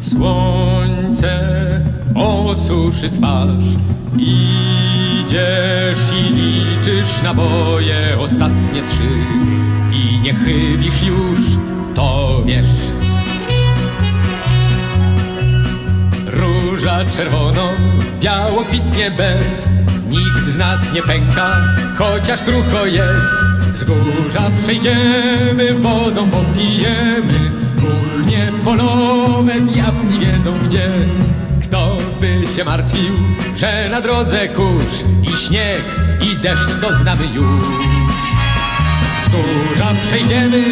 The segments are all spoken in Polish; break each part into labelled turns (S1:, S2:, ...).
S1: Słońce osuszy twarz. Idziesz i liczysz naboje ostatnie trzy. I nie chybisz już, to wiesz. Róża czerwono, biało kwitnie bez. Nikt z nas nie pęka, chociaż krucho jest. Wzgórza przejdziemy, wodą popijemy Polowe, diabli wiedzą gdzie Kto by się martwił, że na drodze kurz I śnieg, i deszcz to znamy już. Wzgórza przejdziemy,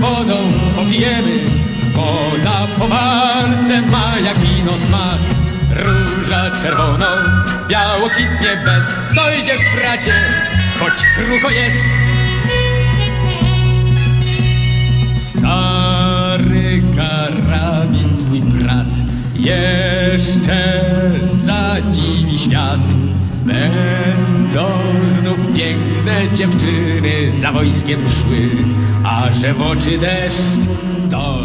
S1: wodą popijemy Woda po walce ma jak wino smak. Róża czerwoną, biało kwitnie bez Dojdziesz bracie, choć krucho jest Jeszcze zadziwi świat. Będą znów piękne dziewczyny za wojskiem szły A że w oczy deszcz to